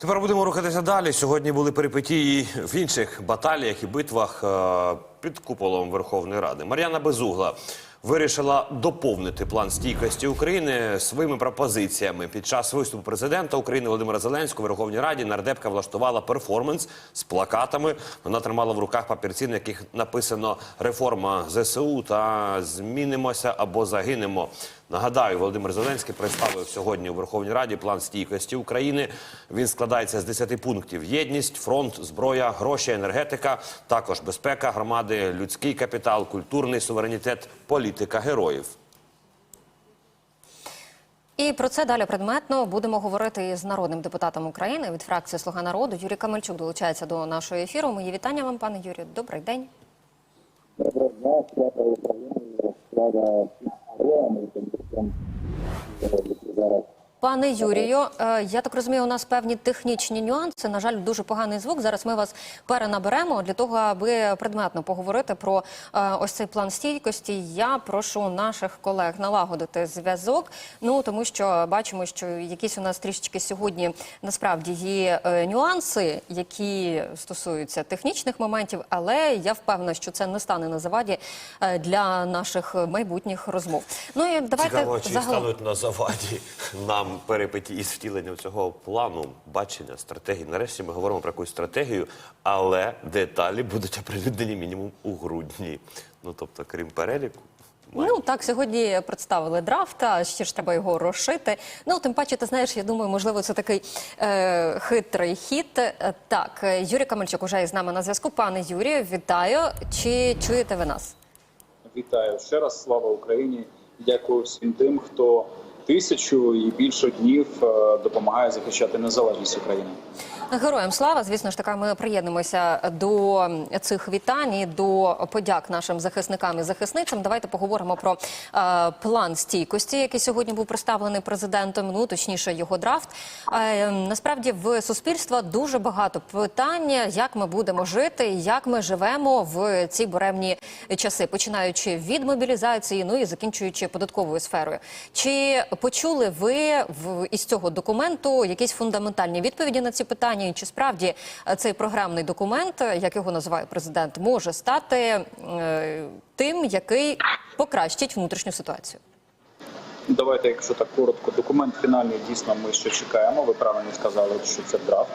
Тепер будемо рухатися далі. Сьогодні були перипетії в інших баталіях і битвах е, під куполом Верховної Ради. Мар'яна Безугла вирішила доповнити план стійкості України своїми пропозиціями. Під час виступу президента України Володимира Зеленського в Верховній Раді нардепка влаштувала перформанс з плакатами. Вона тримала в руках папірці, на яких написано реформа ЗСУ та змінимося або загинемо. Нагадаю, Володимир Зеленський представив сьогодні у Верховній Раді план стійкості України. Він складається з 10 пунктів: єдність, фронт, зброя, гроші, енергетика, також безпека громади, людський капітал, культурний суверенітет, політика героїв. І про це далі предметно будемо говорити з народним депутатом України від фракції Слуга народу. Юрій Камельчук долучається до нашого ефіру. Мої вітання вам, пане Юрію. Добрий день. Доброго дня, свята України, слава зараз Пане Юрію, е, я так розумію, у нас певні технічні нюанси. На жаль, дуже поганий звук. Зараз ми вас перенаберемо для того, аби предметно поговорити про е, ось цей план стійкості. Я прошу наших колег налагодити зв'язок. Ну тому що бачимо, що якісь у нас трішечки сьогодні насправді є е, нюанси, які стосуються технічних моментів, але я впевнена, що це не стане на заваді для наших майбутніх розмов. Ну і давайте Цікаво, чи загалом. стануть на заваді нам перипетії з втіленням цього плану, бачення, стратегії. Нарешті ми говоримо про якусь стратегію, але деталі будуть оприлюднені мінімум у грудні. Ну тобто, крім переліку. Ну так сьогодні представили драфт, а ще ж треба його розшити. Ну тим паче, ти знаєш, я думаю, можливо, це такий е, хитрий хід. Е, Так, Юрій Камельчук уже із нами на зв'язку. Пане Юрію, вітаю. Чи чуєте ви нас? Вітаю ще раз. Слава Україні! Дякую всім тим, хто тисячу і більше днів е, допомагає захищати незалежність України. Героям слава, звісно ж таки, ми приєднуємося до цих вітань і до подяк нашим захисникам і захисницям. Давайте поговоримо про е, план стійкості, який сьогодні був представлений президентом. Ну точніше, його драфт. Е, насправді в суспільства дуже багато питань, як ми будемо жити, як ми живемо в ці буремні часи, починаючи від мобілізації, ну і закінчуючи податковою сферою. Чи почули ви в із цього документу якісь фундаментальні відповіді на ці питання? І чи справді е, цей програмний документ, е, як його називає президент, може стати е, тим, який покращить внутрішню ситуацію? Давайте, якщо так коротко, документ фінальний дійсно ми ще чекаємо. Ви правильно сказали, що це драфт.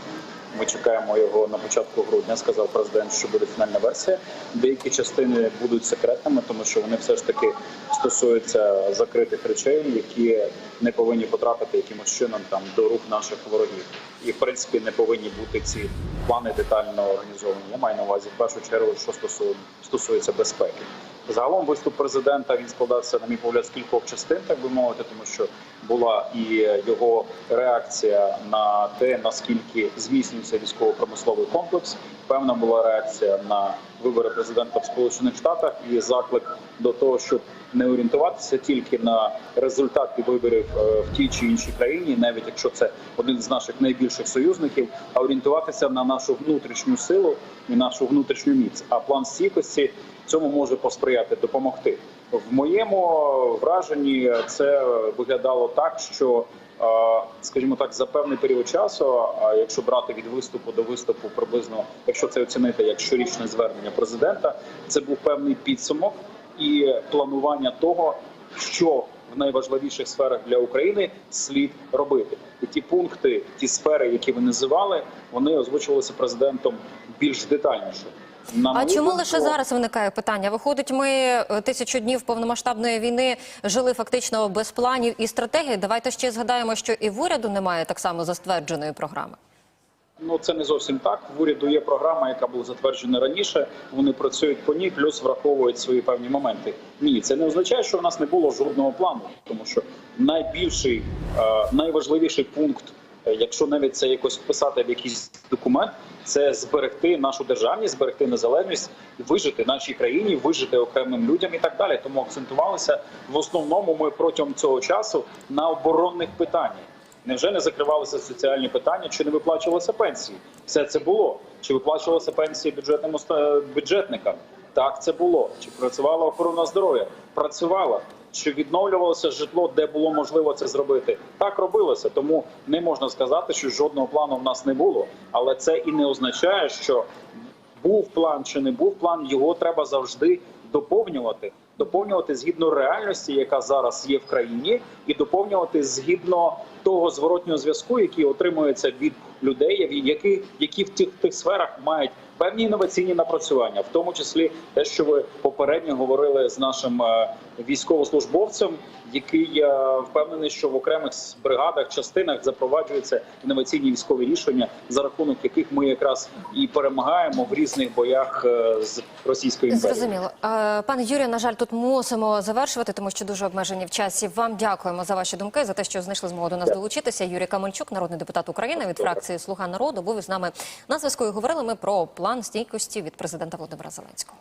Ми чекаємо його на початку грудня. Сказав президент, що буде фінальна версія. Деякі частини будуть секретними, тому що вони все ж таки стосуються закритих речей, які не повинні потрапити якимось чином там до рук наших ворогів. І в принципі не повинні бути ці плани детально організовані. Я маю на увазі в першу чергу, що стосується безпеки. Загалом виступ президента він складався, на мій погляд, з кількох частин, так би мовити, тому що була і його реакція на те, наскільки зміцнюється військово-промисловий комплекс. Певна була реакція на вибори президента в Сполучених Штатах і заклик до того, щоб не орієнтуватися тільки на результати виборів е, в тій чи іншій країні, навіть якщо це один з наших найбільших союзників, а орієнтуватися на нашу внутрішню силу і нашу внутрішню міць. А план стійкості цьому може посприяти, допомогти. В моєму враженні це виглядало так, що е, скажімо так, за певний період часу, якщо брати від виступу до виступу, приблизно, якщо це оцінити як щорічне звернення президента, це був певний підсумок і планування того, що в найважливіших сферах для України слід робити. І ті пункти, ті сфери, які ви називали, вони озвучувалися президентом більш детальніше. На А чому думку, лише зараз виникає питання? Виходить, ми е, тисячу днів повномасштабної війни жили фактично без планів і стратегії. Давайте ще згадаємо, що і в уряду немає так само заствердженої програми. Ну це не зовсім так. В уряду є програма, яка була затверджена раніше. Вони працюють по ній, плюс враховують свої певні моменти. Ні, це не означає, що в нас не було жодного плану, тому що найбільший, е, найважливіший пункт, якщо навіть це якось вписати в якийсь документ, це зберегти нашу державність, зберегти незалежність, вижити нашій країні, вижити окремим людям і так далі. Тому акцентувалися в основному ми протягом цього часу на оборонних питаннях. Невже не закривалися соціальні питання, чи не виплачувалися пенсії? Все це було. Чи виплачувалися пенсії бюджетним бюджетникам? Так, це було. Чи працювала охорона здоров'я? Працювала. Чи відновлювалося житло, де було можливо це зробити? Так робилося, тому не можна сказати, що жодного плану в нас не було. Але це і не означає, що був план чи не був план, його треба завжди доповнювати. Доповнювати згідно реальності, яка зараз є в країні, і доповнювати згідно того зворотнього зв'язку, який отримується від людей, які, які в тих, тих сферах мають певні інноваційні напрацювання, в тому числі те, що ви попередньо говорили з нашим е, військовослужбовцем, який я впевнений, що в окремих бригадах, частинах запроваджуються інноваційні військові рішення, за рахунок яких ми якраз і перемагаємо в різних боях е, з Російською імперії. Зрозуміло. Е, Пане Юрію, на жаль, тут мусимо завершувати, тому що дуже обмежені в часі. Вам дякуємо за ваші думки, за те, що знайшли змогу до нас долучитися. Юрій Камельчук, народний депутат України від фракції Слуга народу, був із нами на зв'язку. І говорили ми про план стійкості від президента Володимира Зеленського.